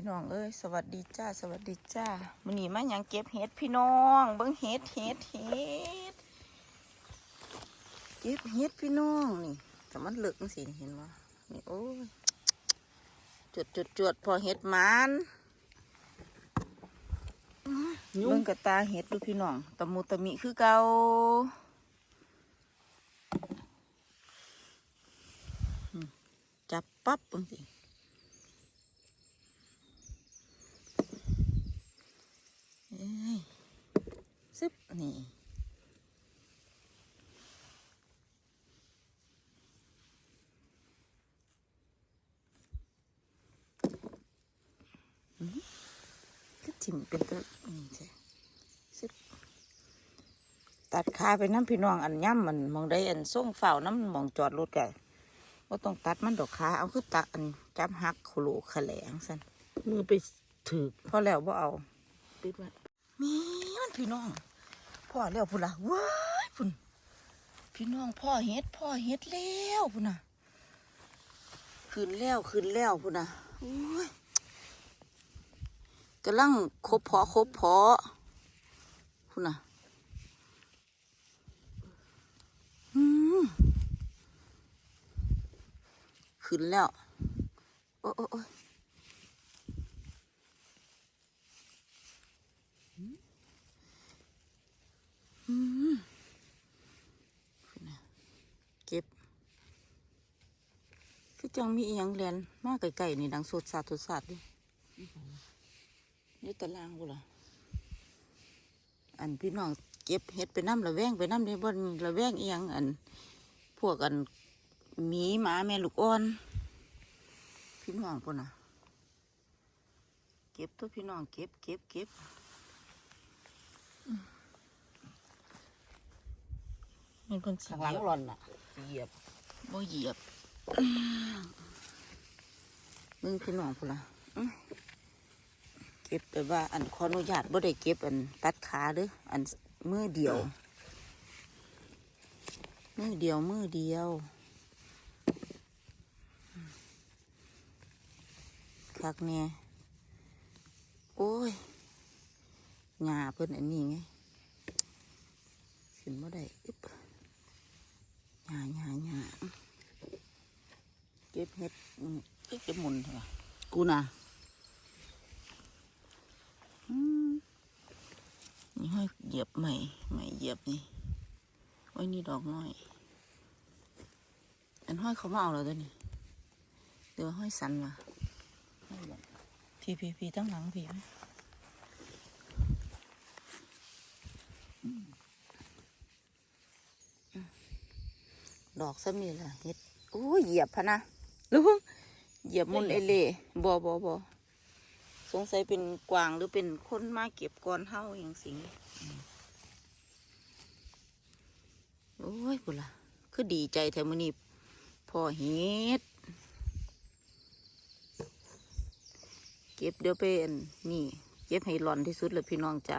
พี่น้องเอ้ยสวัสดีจ้า สวัสดีจ้ามื้อนี้มาหยังเก็บเห็ดพี่น้อง เบิ่งเห็ดเห็ดเห็ดเก็บเห็ดพี่น้องนี่แต่มันเหลือกจังสิเห็นว่านี่โอ้ยจวดจวดจวดพอเห็ดมันเบิ่งกระตาเห็ดดูพี่น้องตะมูตะมิคือเก่าจับปั๊บจังสิ เอ้ย ซึบนี่ก็จิ้มเป็นตัวนี่ใช่ซึบตัดขาไปน้ำพี่น้องอันย่ำมันมองได้อันส่งเฝ้าน้ำมองจอดรถไก่ว่าต้องตัดมันดอกขาเอาคือตัดอันจับหักขลุขแหลงสันมือไปถือพอแล้วว่าเอาปิดไว้มีมันพี่น้อง พ่อแล้วพุ่นละว้ายพุ่นพี่น้องพ่อเฮ็ดพ่อเฮ็ดแล้วพุ่นน่ะขึ้นแล้วขึ้นแล้วพุ่นน่ะโอ้ยกำลังคบเพอคบเพอพุ่นน่ะอืมขึ้นแล้ว โอ้โอ้โอ้ย อืม เก็บ คือจังมีอหยังเรียนมากไก่ๆนี่ดังสดสาดสดสาดดินี่ตารางกูล่ะอันพี่น้องเก็บเห็ดไปน้ำระแวงไปน้ำในบนระแวงอีหยังอัน พวกอันหมีหมาแม่ลูกอ่อน พี่น้องปุ่นน่ะเก็บตัวพี่น้องเก็บเก็บเก็บ มันเป็นสีข้างหลังหล่อนน่ะเหยียบบ่เหยียบมึงพี่น้องพุ่นละอื้อเก็บแบบว่า อันขออนุญาตบ่ได้เก็บอันตัดขาเด้ออันมือเดียว มือเดียวมือเดียวคักเนี่ยโอ้ยหญ้าเพิ่นอันนี้ไงขึ้นบ่ได้อึ๊บ หยาหยาหยาเก็บเห็ดอืมเอ๊ะเก็บหมุนเถอะกูน่ะอืมนี่ห้อยเหยียบใหม่ใหม่เหยียบนี่โอ้ยนี่ดอกน้อย อันห้อยเขามาเอาแล้วตัวนี้เดี๋ยวห้อยสันว่ะพี่พี่พี่ตั้งหลังพี่ไหม ดอกซ้ำนี่แหละเห็ดโอ้ยเหยียบพะนะลูกเหยียบมุนเอเล่บอบอบอสงสัยเป็นกวางหรือเป็นคนมาเก็บก่อนเฮาอย่างสิงโอ้ยพุ่นล่ะคือดีใจแถวมือนี้พอเห็ด เก็บเดี๋ยวเป็นนี่ เก็บให้หลอนที่สุดเลยพี่น้องจ้า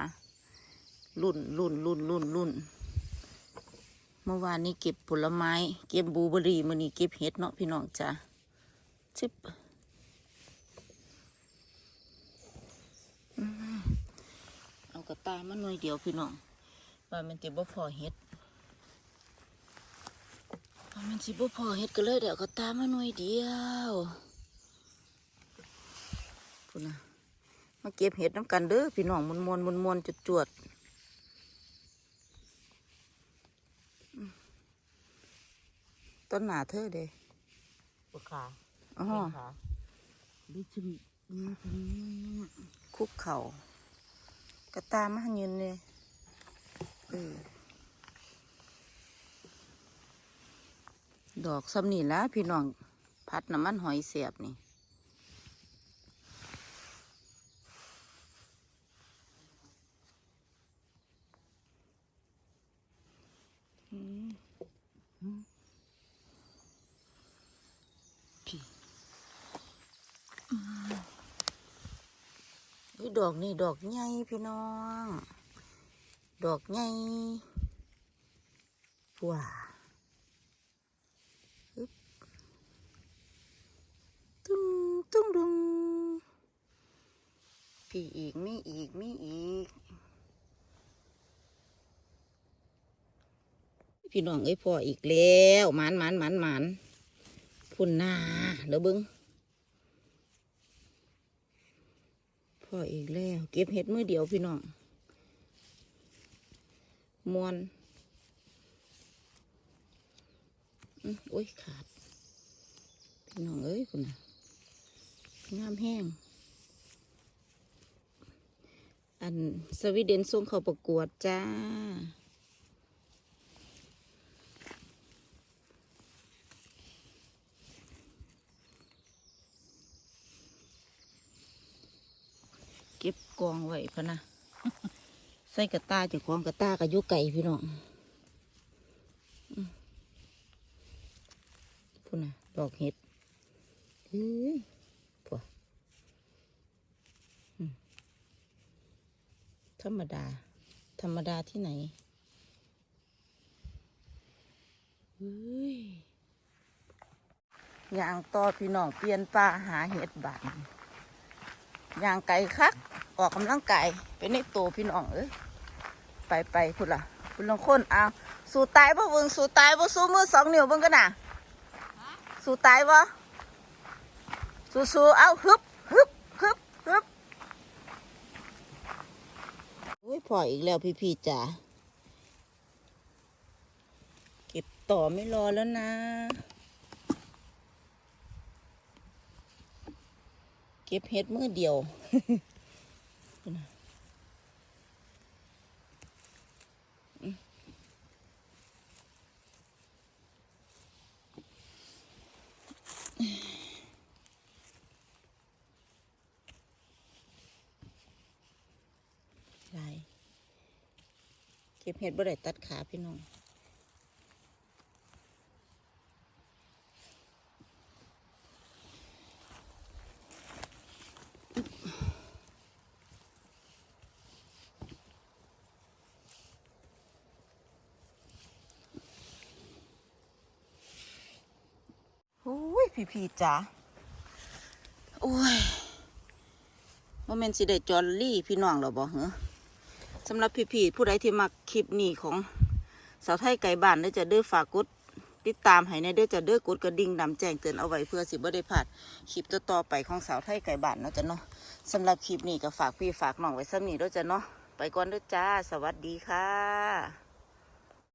รุ่นรุ่นรุ่นรุ่นรุ่นเมื่อวานนี้เก็บผลไม้ เก็บบูเบอรี่มื่อนี้เก็บเห็ดเนาะพี่น้องจ้าชิบเอากระตามาหน่อยเดียวพี่น้องว่ามันจะบ่พอเห็ดว่ามันสิบ่พอเห็ดก็เลยเดี๋ยวกระตามาหน่อยเดียวพูนะมาเก็บเห็ดน้ำกันเด้อพี่น้องมวนมวนมวนมวนจุดจวดๆ ต้นหนาเธอเด้ปวดขาอ๋อแข้งขาดิฉันนี่ฉันคุกเข่ากระตามายืนเลยเออดอกซ้ำนี่ละพี่น้อง พัดน้ำมันหอยเสียบนี่ อืมอืมพี่อืม นี่ดอกนี่ดอกใหญ่พี่น้อง ดอกใหญ่ว้าฮึตุ้งตุ้งดุงพี่อีกมีอีกมีอีก พี่น้องเอ้ยพ่ออีกแล้วมานมานมานมานพุ่นหน้าเดี๋ยวเบิ้ง พ่ออีกแล้ว เก็บเห็ดมือเดียวพี่น้องมวนอื้อโอ้ยขาด พี่น้องเอ้ยคุณนะงามแห้ง อันสวีเดนส่งเขาประกวดจ้า เก็บกองไว้พะนะใส่กระตาจะกองกระตากระยุไก่พี่น้องพูดนะดอกเห็ดเฮ้ยผัวธรรมดา ธรรมดาที่ไหนเฮ้ยยางต่อพี่น้องเปลี่ยนป่าหาเห็ดบาน ยางไก่คัก ออกกำลังกายเป็นในโตวพี่น้องเอ้ยไปไปพุ่นล่ะพุ่นลงคนเอาสู้ตายบ่เบิ่งสู้ตายบ่สู้มือสองนิ้วเบิ่งกันน่ะสู้ตายบ่สู้สู้เอาฮึบฮึบฮึบฮึบโอ้ยพออีกแล้วพี่พี่จ๋าเก็บต่อไม่รอแล้วนะ เก็บเห็ดมือเดียวลายเก็บเห็ดบ่ได้ตัดขาพี่น้อง โอ้ยพี่พีจ๋าโอ้ยโมเมนต์สิได้จอลลี่พี่น้องหรอบ่เหรอสำหรับพี่พีผู้ใดที่มักคลิปนี้ของสาวไทยไก่บ้านเด้จะเด้อฝากกดติดตามให้ในเด้อจะเด้อกดกระดิ่งดำแจ้งเตือนเอาไว้เพื่อสิบ่ได้พลาดคลิปต่อๆไปของสาวไทยไก่บ้านเนาะจ้ะเนาะสำหรับคลิปนี้ก็ฝากพี่ฝากน้องไว้ซ้ำนี้เด้จ้ะเนาะไปก่อนเด้จ้า สวัสดีค่ะ